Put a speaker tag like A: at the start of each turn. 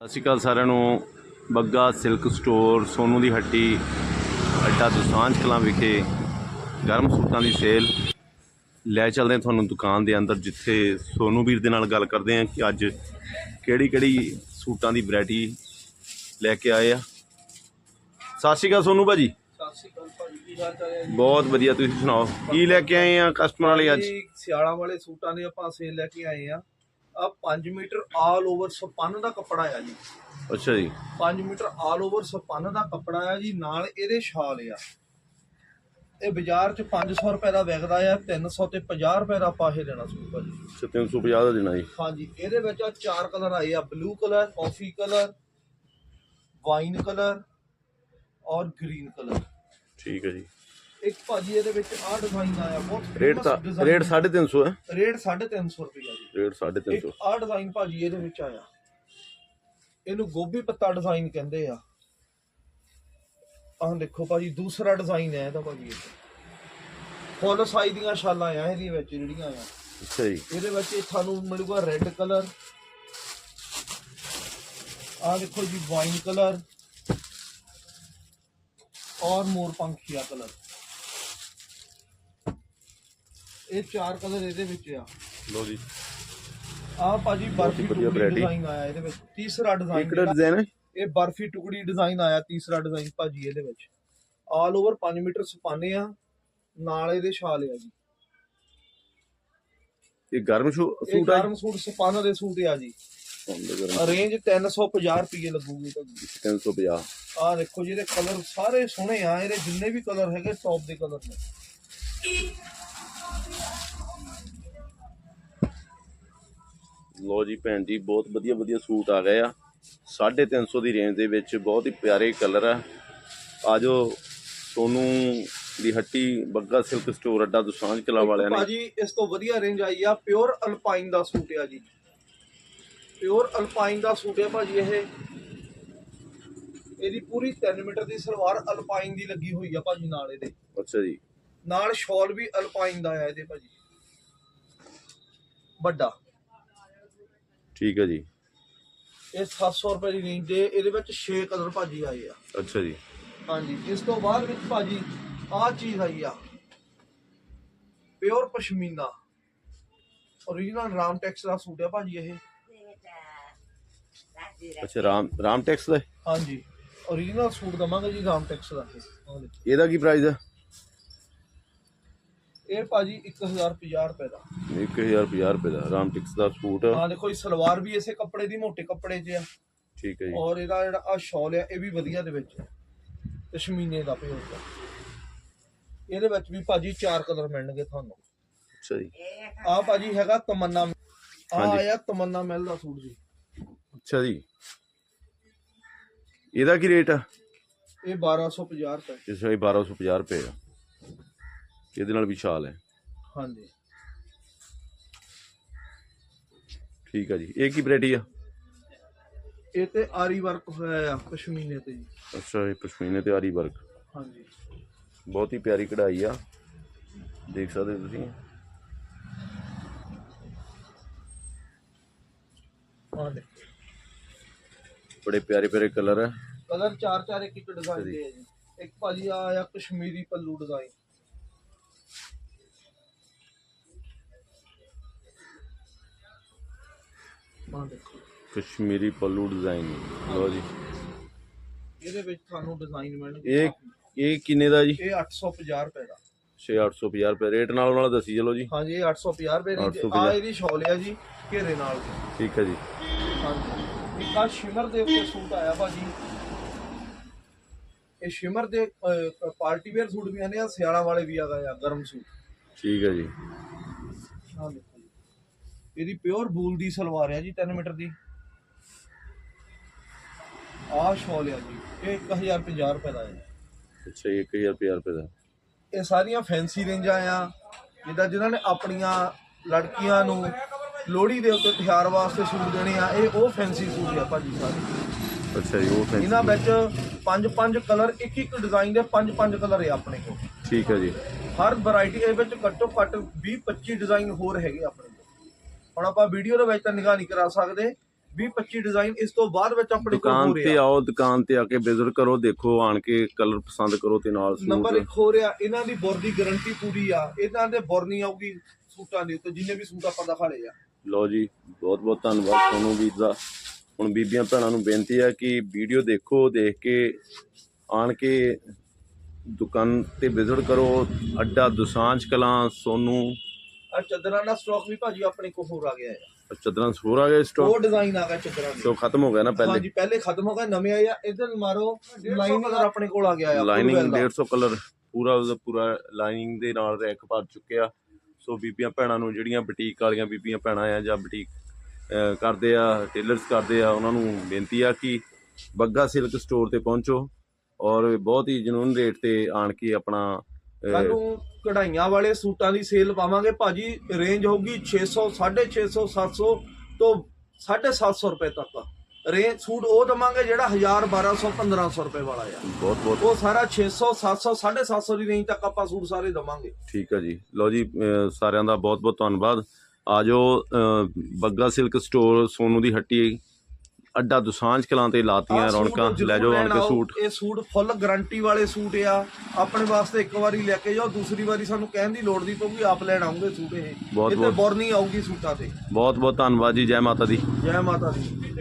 A: ਸਤਿ ਸ਼੍ਰੀ ਅਕਾਲ ਸਾਰਿਆਂ ਨੂੰ। ਬੱਗਾ ਸਿਲਕ ਸਟੋਰ ਸੋਨੂ ਦੀ ਹੱਟੀ ਅੱਡਾ ਦੁਸਾਂਝ ਕਲਾਂ ਵਿਖੇ ਗਰਮ ਸੂਟਾਂ ਦੀ ਸੇਲ। ਲੈ ਚੱਲਦੇ ਹਾਂ ਤੁਹਾਨੂੰ ਦੁਕਾਨ ਦੇ ਅੰਦਰ ਜਿੱਥੇ ਸੋਨੂ ਵੀਰ ਦੇ ਨਾਲ ਗੱਲ ਕਰਦੇ ਹਾਂ ਕਿ ਅੱਜ ਕਿਹੜੀ ਕਿਹੜੀ ਸੂਟਾਂ ਦੀ ਵੈਰਾਈਟੀ ਲੈ ਕੇ ਆਏ ਆ। ਸਤਿ ਸ਼੍ਰੀ ਅਕਾਲ ਸੋਨੂ ਭਾਜੀ। ਬਹੁਤ ਵਧੀਆ ਤੁਸੀਂ ਸੁਣਾਓ? ਕੀ ਲੈ ਕੇ ਆਏ ਆ ਕਸਟਮਰ ਵਾਲੇ ਅੱਜ?
B: ਸਿਆਲਾਂ ਵਾਲੇ ਸੂਟਾਂ ਦੇ ਆਪਾਂ ਸੇਲ ਲੈ ਕੇ ਆਏ ਆ। ਆ 5 ਮੀਟਰ ਆਲ ਓਵਰ ਸਪਨ ਦਾ ਕੱਪੜਾ ਆ ਜੀ।
A: ਅੱਛਾ ਜੀ।
B: 5 ਮੀਟਰ ਆਲ ਓਵਰ ਸਪਨ ਦਾ ਕੱਪੜਾ ਆ ਜੀ ਨਾਲ ਇਹਦੇ ਸ਼ਾਲ ਆ। ਇਹ ਬਾਜ਼ਾਰ 'ਚ 500 ਰੁਪਏ ਦਾ ਵਿਕਦਾ ਆ 300 ਤੇ 50 ਰੁਪਏ ਦਾ ਆਪਾਂ ਇਹ ਦੇਣਾ ਸੂਟ
A: ਅੱਛਾ, 350 ਦਾ ਦੇਣਾ ਜੀ।
B: ਹਾਂਜੀ ਇਹਦੇ ਵਿੱਚ ਆ ਚਾਰ ਕਲਰ ਆਏ ਆ blue colour coffee colour wine colour ਔਰ ਗ੍ਰੀਨ ਕਲਰ
A: ਠੀਕ ਹੈ ਜੀ।
B: ਇੱਕ ਭਾਜੀ ਇਹਦੇ ਵਿੱਚ ਆ ਡਿਜ਼ਾਈਨ ਆਇਆ ਬਹੁਤ
A: ਰੇਟ
B: famous
A: ਤਾਂ
B: design
A: ਰੇਟ 350 ਹੈ।
B: ਰੇਟ 350 ਰੁਪਏ ਜੀ।
A: ਰੇਟ 350
B: ਇੱਕ ਆ ਡਿਜ਼ਾਈਨ ਭਾਜੀ ਇਹਦੇ ਵਿੱਚ ਆਇਆ। ਇਹਨੂੰ ਗੋਭੀ ਪੱਤਾ ਡਿਜ਼ਾਈਨ ਕਹਿੰਦੇ ਆ। ਆਹ ਦੇਖੋ ਭਾਜੀ ਦੂਸਰਾ ਡਿਜ਼ਾਈਨ ਹੈ ਇਹਦਾ ਭਾਜੀ ਫੁੱਲ ਸਾਈਜ਼ ਦੀਆਂ ਛਾਲਾਂ ਆ ਇਹਦੇ ਵਿੱਚ ਜਿਹੜੀਆਂ ਆ।
A: ਅੱਛਾ ਜੀ।
B: ਇਹਦੇ ਵਿੱਚ ਇਹ ਤੁਹਾਨੂੰ ਮਿਲੂਗਾ ਰੈੱਡ ਕਲਰ ਆਹ ਦੇਖੋ ਜੀ ਵਾਈਨ ਕਲਰ ਔਰ ਮੋਰ ਪੰਖੀਆ ਕਲਰ ਇਹ ਚਾਰ ਕਲਰ ਇਹਦੇ ਵਿੱਚ ਆ।
A: ਲੋ ਜੀ।
B: ਆਹ ਭਾਜੀ ਬਰਫੀ
A: ਵਧੀਆ
B: ਟੁਕੜੀ
A: variety।
B: ਡਿਜ਼ਾਈਨ ਆਇਆ ਇਹਦੇ ਵਿੱਚ। ਤੀਸਰਾ ਡਿਜ਼ਾਈਨ
A: ਕਿਹੜਾ ਡਿਜ਼ਾਈਨ ਹੈ?
B: ਇਹ ਬਰਫੀ ਟੁਕੜੀ ਡਿਜ਼ਾਈਨ ਆਇਆ ਤੀਸਰਾ ਡਿਜ਼ਾਈਨ ਭਾਜੀ ਇਹਦੇ ਵਿੱਚ। ਆਲ ਓਵਰ 5 ਮੀਟਰ ਸਪਾਨੇ ਆ ਨਾਲ ਇਹਦੇ ਛਾਲ ਆ ਜੀ।
A: ਇਹ ਗਰਮ ਸ਼ੂ-
B: ਇਹ
A: ਸੂਟ ਹੈ
B: ਗਰਮ ਸੂਟ ਸਪਾਨਾ ਦੇ ਸੂਟ ਆ ਜੀ। ਰੇਂਜ 350 ਰੁਪਏ ਲੱਗੂਗੀ ਤੁਹਾਨੂੰ
A: 350
B: ਆਹ ਦੇਖੋ ਜੀ ਇਹਦੇ ਕਲਰ ਸਾਰੇ ਸੋਹਣੇ ਆ। ਇਹਦੇ ਜਿੰਨੇ ਵੀ ਕਲਰ ਹੈਗੇ ਟੌਪ ਦੇ ਕਲਰ ਨੇ।
A: ਲੋ ਜੀ ਭੈਣ ਜੀ ਬਹੁਤ ਵਧੀਆ ਵਧੀਆ ਸੂਟ ਆ ਗਏ ਆ। 350 ਦੀ ਰੇਂਜ ਦੇ ਵਿੱਚ ਬਹੁਤ ਹੀ ਪਿਆਰੇ ਕਲਰ ਆ। ਆਜੋ ਸੋਨੂ ਦੀ ਹੱਟੀ ਬੱਗਾ ਸਿਲਕ ਸਟੋਰ ਅੱਡਾ ਦੁਸਾਂਝ ਕਲਾ ਵਾਲਿਆਂ ਨੇ।
B: ਭਾਜੀ ਇਸ ਤੋਂ ਵਧੀਆ ਰੇਂਜ ਆਈ ਆ ਪਿਓਰ ਅਲਪਾਈਨ ਦਾ ਸੂਟ ਆ ਜੀ। ਪਿਓਰ ਅਲਪਾਈਨ ਦਾ ਸੂਟ ਹੈ ਭਾਜੀ ਇਹ। ਇਹਦੀ ਪੂਰੀ 3 ਮੀਟਰ ਦੀ ਸਲਵਾਰ ਅਲਪਾਈਨ ਦੀ ਲੱਗੀ ਹੋਈ ਆ ਭਾਜੀ ਨਾਲ ਇਹਦੇ।
A: ਅੱਛਾ ਜੀ।
B: ਨਾਲ ਸ਼ਾਲ ਵੀ ਅਲਪਾਈਨ ਦਾ ਆ ਇਹਦੇ ਭਾਜੀ। ਵੱਡਾ।
A: ਠੀਕ ਹੈ ਜੀ।
B: ਇਹ 700 ਰੁਪਏ ਦੀ ਰੇਂਜ ਦੇ ਇਹਦੇ ਵਿੱਚ 6 ਕਲਰ ਭਾਜੀ ਆਏ ਆ।
A: ਅੱਛਾ ਜੀ।
B: ਹਾਂਜੀ ਇਸ ਤੋਂ ਬਾਅਦ ਵਿੱਚ ਭਾਜੀ ਆਹ ਚੀਜ਼ ਆਈ ਆ। Pure pashmina. Origignal Ram tex ਦਾ ਸੂਟ ਹੈ ਭਾਜੀ ਇਹ।
A: ਅੱਛਾ ਰਾਮ ਰਾਮ ਟੈਕਸ ਦਾ? ਹੈ?
B: ਹਾਂਜੀ origignal ਸੂਟ ਦਵਾਂਗੇ ਜੀ ਰਾਮ ਟੈਕਸ ਦਾ।
A: ਇਹਦਾ ਕੀ ਪ੍ਰਾਈਸ ਹੈ
B: ਇਹ ਭਾਜੀ 1050 ਰੁਪਏ ਦਾ।
A: 1050 ਰੁਪਏ ਦਾ ਰਾਮ ਟੈਕਸ ਦਾ ਸੂਟ।
B: ਆਹ ਦੇਖੋ ਇਹ ਸਲਵਾਰ ਵੀ ਇਸੇ ਕੱਪੜੇ ਦੀ ਮੋਟੇ ਕੱਪੜੇ 'ਚ ਆ।
A: ਠੀਕ ਹੈ ਜੀ।
B: ਔਰ ਇਹਦਾ ਜਿਹੜਾ ਆ ਸ਼ਾਲ ਆ ਇਹ ਵੀ ਵਧੀਆ ਦੇ ਵਿੱਚ ਹੈ ਪਸ਼ਮੀਨੇ ਦਾ ਪਿਓਰ ਦਾ। ਇਹਦੇ ਵਿੱਚ ਵੀ ਭਾਜੀ ਚਾਰ ਕਲਰ ਮਿਲਣਗੇ ਤੁਹਾਨੂੰ।
A: ਅੱਛਾ ਜੀ।
B: ਆ ਭਾਜੀ ਹੈਗਾ ਤਮੰਨਾ ਆ। ਆਇਆ ਤਮੰਨਾ ਮਹਿਲ ਦਾ ਸੂਟ ਜੀ।
A: ਅੱਛਾ ਜੀ। ਇਹਦਾ ਕੀ ਰੇਟ ਆ?
B: ਇਹ 1250 ਰੁਪਏ।
A: ਇਸ ਵਾਰੀ 1250 ਰੁਪਏ ਆ। ਇਹਦੇ ਨਾਲ ਵਿਸ਼ਾਲ ਹੈ।
B: ਹਾਂਜੀ।
A: ਠੀਕ ਆ ਜੀ। ਇਹ ਕੀ ਵੈਰਾਈਟੀ ਆ?
B: ਇਹ ਤੇ ਆਰੀ ਵਰਕ ਹੋਇਆ ਆ ਪਸ਼ਮੀਨੇ ਤੇ ਜੀ।
A: ਅੱਛਾ ਇਹ ਪਸ਼ਮੀਨੇ ਤੇ ਆਰੀ ਵਰਕ।
B: ਹਾਂਜੀ।
A: ਬਹੁਤ ਹੀ ਪਿਆਰੀ ਕਢਾਈ ਆ। ਦੇਖ ਸਕਦੇ ਹੋ ਤੁਸੀਂ।
B: ਆ ਦੇਖੋ
A: ਬੜੇ ਪਿਆਰੇ ਪਿਆਰੇ ਕਲਰ ਆ।
B: ਕਲਰ ਚਾਰ ਚਾਰ ਇੱਕ ਇੱਕ ਡਿਜ਼ਾਈਨ ਦੇ ਆ ਜੀ। ਇੱਕ ਭਾਜੀ ਆ ਆਇਆ ਕਸ਼ਮੀਰੀ ਪੱਲੂ ਡਿਜ਼ਾਈਨ
A: ਕਸ਼ਮੀਰੀ ਪੱਲੂ ਡਿਜ਼ਾਈਨ ਲਓ ਜੀ।
B: ਇਹਦੇ ਵਿੱਚ ਤੁਹਾਨੂੰ ਡਿਜ਼ਾਈਨ ਮਿਲਣਗੇ।
A: ਇਹ ਇਹ ਕਿੰਨੇ ਦਾ ਜੀ?
B: ਇਹ 850 ਰੁਪਏ ਦਾ।
A: 6850 ਰੁਪਏ। ਰੇਟ ਨਾਲ ਨਾਲ ਦੱਸੀ ਚਲੋ ਜੀ।
B: ਹਾਂਜੀ ਇਹ 850 ਰੁਪਏ ਦੀ
A: 850
B: ਆ ਇਹਦੀ ਸ਼ੌਲ ਆ ਜੀ ਘੇਰੇ ਨਾਲ।
A: ਠੀਕ ਹੈ ਜੀ।
B: ਹਾਂਜੀ। ਇੱਕ ਆ ਸ਼ਿਮਰ ਦੇ ਉੱਤੇ ਸੂਟ ਆਇਆ ਭਾਜੀ ਇਹ ਸ਼ਿਮਰ ਦੇ ਪਾਰਟੀ ਵੇਅਰ ਸੂਟ ਵੀ ਆਨੇ ਆ ਸਿਆਲਾਂ ਵਾਲੇ ਵੀ ਆ ਗਏ ਆ ਗਰਮ ਸੂਟ।
A: ਠੀਕ ਹੈ ਜੀ।
B: ਆਹ ਦੇਖੋ ਜੀ। ਇਹਦੀ ਪਿਓਰ ਬੂਲ ਦੀ ਸਲਵਾਰ ਆ ਜੀ 3 ਮੀਟਰ ਦੀ। ਆਹ ਸ਼ਾਲ ਆ ਜੀ ਇਹ 1050 ਰੁਪਏ ਦਾ ਹੈ
A: ਅੱਛਾ ਜੀ, 1050 ਰੁਪਏ ਦਾ।
B: ਇਹ ਸਾਰੀਆਂ ਫੈਂਸੀ ਰੇਂਜਾਂ ਆ ਜਿੱਦਾਂ ਜਿਨ੍ਹਾਂ ਨੇ ਆਪਣੀਆਂ ਲੜਕੀਆਂ ਨੂੰ ਲੋਹੜੀ ਦੇ ਉੱਤੇ ਤਿਉਹਾਰ ਵਾਸਤੇ ਸੂਟ ਦੇਣੇ ਆ ਇਹ ਉਹ ਫੈਂਸੀ ਸੂਟ ਆ ਭਾਜੀ ਸਾਰੇ।
A: ਅੱਛਾ ਜੀ ਉਹ fancy
B: ਇਹਨਾਂ ਵਿੱਚ ਪੰਜ ਪੰਜ ਕਲਰ ਇੱਕ ਇੱਕ ਡਿਜ਼ਾਈਨ ਦੇ ਪੰਜ ਪੰਜ ਕਲਰ ਆ ਆਪਣੇ ਕੋਲ।
A: ਠੀਕ ਹੈ ਜੀ।
B: ਹਰ ਵੈਰਾਈਟੀ ਦੇ ਵਿੱਚ ਘੱਟੋ ਘੱਟ 20 25 ਡਿਜ਼ਾਈਨ ਹੋਰ ਹੈਗੇ ਆਪਣੇ ਹੁਣ ਆਪਾਂ ਵੀਡੀਓ ਦੇ ਵਿੱਚ ਤਾਂ ਨਿਗਾਹ ਨਹੀਂ ਕਰਾ ਸਕਦੇ। 20 25 ਡਿਜ਼ਾਈਨ ਇਸ ਤੋਂ ਬਾਅਦ ਵਿੱਚ ਆਪਣੇ ਕੋਲ
A: ਦੁਕਾਨ ਤੇ
B: ਰਿਹਾ।
A: ਆਓ ਦੁਕਾਨ ਤੇ ਆ ਕੇ ਵਿਜ਼ਿਟ ਕਰੋ ਦੇਖੋ ਆਣ ਕੇ ਕਲਰ ਪਸੰਦ ਕਰੋ ਤੇ ਨਾਲ
B: ਨੰਬਰ
A: ਸੂਟ
B: 1 ਹੋ ਰਿਹਾ ਇਹਨਾਂ ਦੀ ਬੁਰ ਦੀ ਗਾਰੰਟੀ ਪੂਰੀ ਆ। ਇਹਨਾਂ ਦੇ ਬੁਰ ਨਹੀਂ ਆਊਗੀ ਸੂਟਾਂ ਦੇ ਉੱਤੇ ਜਿੰਨੇ ਵੀ ਸੂਟ ਆਪਾਂ ਦਿਖਾਲੇ ਆ।
A: ਲਓ ਜੀ ਬਹੁਤ ਬਹੁਤ ਧੰਨਵਾਦ ਤੁਹਾਨੂੰ ਵੀਰ ਦਾ। ਹੁਣ ਬੀਬੀਆਂ ਭੈਣਾਂ ਨੂੰ ਬੇਨਤੀ ਹੈ ਕਿ ਵੀਡੀਓ ਦੇਖੋ ਦੇਖ ਕੇ ਆਣ ਕੇ ਦੁਕਾਨ ਤੇ ਵਿਜ਼ਿਟ ਕਰੋ। ਅੱਡਾ ਦੁਸਾਂਝ ਕਲਾਂ ਸੋਨੂੰ
B: ਆ ਚਾਦਰਾਂ ਦਾ ਸਟਾਕ ਵੀ ਭਾਜੀ ਆਪਣੇ ਕੋਲ ਹੋਰ ਆ ਗਿਆ ਹੈ।
A: ਚਦਰਾਂ ਹੋਰ ਆ ਗਏ
B: ਉਹ
A: ਸਟਾਕ
B: ਡਿਜ਼ਾਈਨ ਆ ਗਿਆ ਚਾਦਰਾਂ ਦੇ।
A: ਸੋ ਖਤਮ ਹੋ ਗਿਆ ਨਾ ਪਹਿਲੇ?
B: ਹਾਂਜੀ ਪਹਿਲੇ ਖਤਮ ਹੋ ਗਏ ਨਵੇਂ ਆਏ ਆ। ਇਧਰ ਮਾਰੋ ਲਾਈਨ ਕਲਰ ਆਪਣੇ ਕੋਲ ਆ ਗਿਆ ਆ full
A: ਲਾਈਨਿੰਗ
B: well ਦਾ।
A: 150 ਕਲਰ ਪੂਰਾ ਉਹਦਾ ਪੂਰਾ ਲਾਈਨਿੰਗ ਦੇ ਨਾਲ ਰੈਕ ਭਰ ਚੁੱਕਿਆ ਸੋ ਬੀਬੀਆਂ ਭੈਣਾਂ ਨੂੰ ਜਿਹੜੀਆਂ ਬੁਟੀਕ ਵਾਲੀਆਂ ਬੀਬੀਆਂ ਭੈਣਾਂ ਆ ਜਾਂ ਬੁਟੀਕ ਅਹ, ਕਰਦੇ ਆ ਟੇਲਰਸ ਕਰਦੇ ਆ ਉਹਨਾਂ ਨੂੰ ਬੇਨਤੀ ਆ ਕਿ ਬੱਗਾ ਸਿਲਕ ਸਟੋਰ ਤੇ ਪਹੁੰਚੋ ਔਰ ਬਹੁਤ ਹੀ ਜਨੂਨ ਰੇਟ ਤੇ ਆਣ ਕੇ ਆਪਣਾ ਅਹ,
B: ਸਾਨੂੰ ਕਢਾਈਆਂ ਵਾਲੇ ਸੂਟਾਂ ਦੀ ਸੇਲ ਪਾਵਾਂਗੇ। ਭਾਜੀ ਰੇਂਜ ਹੋਊਗੀ 600 650 700 ਤੋਂ 750 ਰੁਪਏ ਤੱਕ। ਰੇਂਜ ਸੂਟ ਉਹ ਦਵਾਂਗੇ ਜਿਹੜਾ 1000 1200 1500 ਰੁਪਏ ਵਾਲਾ ਆ।
A: ਬਹੁਤ ਬਹੁਤ।
B: ਉਹ ਸਾਰਾ 600 700 750 ਦੀ ਰੇਂਜ ਤੱਕ ਆਪਾਂ ਸੂਟ ਸਾਰੇ ਦਵਾਂਗੇ।
A: ਠੀਕ ਹੈ ਜੀ। ਲਓ ਜੀ ਸਾਰਿਆਂ ਦਾ ਬਹੁਤ ਬਹੁਤ ਧੰਨਵਾਦ। ਆਜੋ ਬੱਗਾ ਸਿਲਕ ਸਟੋਰ ਸੋਨੂ ਦੀ ਹੱਟੀ ਅੱਡਾ ਦੁਸਾਂਝ ਕਲਾਂ ਤੇ ਲਾਤੀਆਂ ਰੌਣਕਾਂ। ਲੈ ਜਾਓ ਆਣ ਕੇ। ਸੂਟ।
B: ਇਹ ਸੂਟ ਫੁੱਲ ਗਾਰੰਟੀ ਵਾਲੇ ਸੂਟ ਆ। ਆਪਣੇ ਵਾਸਤੇ ਇੱਕ ਵਾਰੀ ਲੈ ਕੇ ਜਾਓ ਦੂਸਰੀ ਵਾਰੀ ਸਾਨੂੰ ਕਹਿਣ ਦੀ ਲੋੜ ਨਹੀਂ ਪਊਗੀ ਆਪ ਲੈਣ ਆਉਂਗੇ ਸੂਟ ਇਹ।
A: ਬਹੁਤ- ਬਹੁਤ।
B: ਬੋਰ ਨਹੀਂ ਆਊਗੀ ਸੂਟਾਂ ਤੇ।
A: ਬਹੁਤ ਬਹੁਤ ਧੰਨਵਾਦ ਜੀ ਜੈ ਮਾਤਾ ਦੀ।
B: ਜੈ ਮਾਤਾ ਦੀ।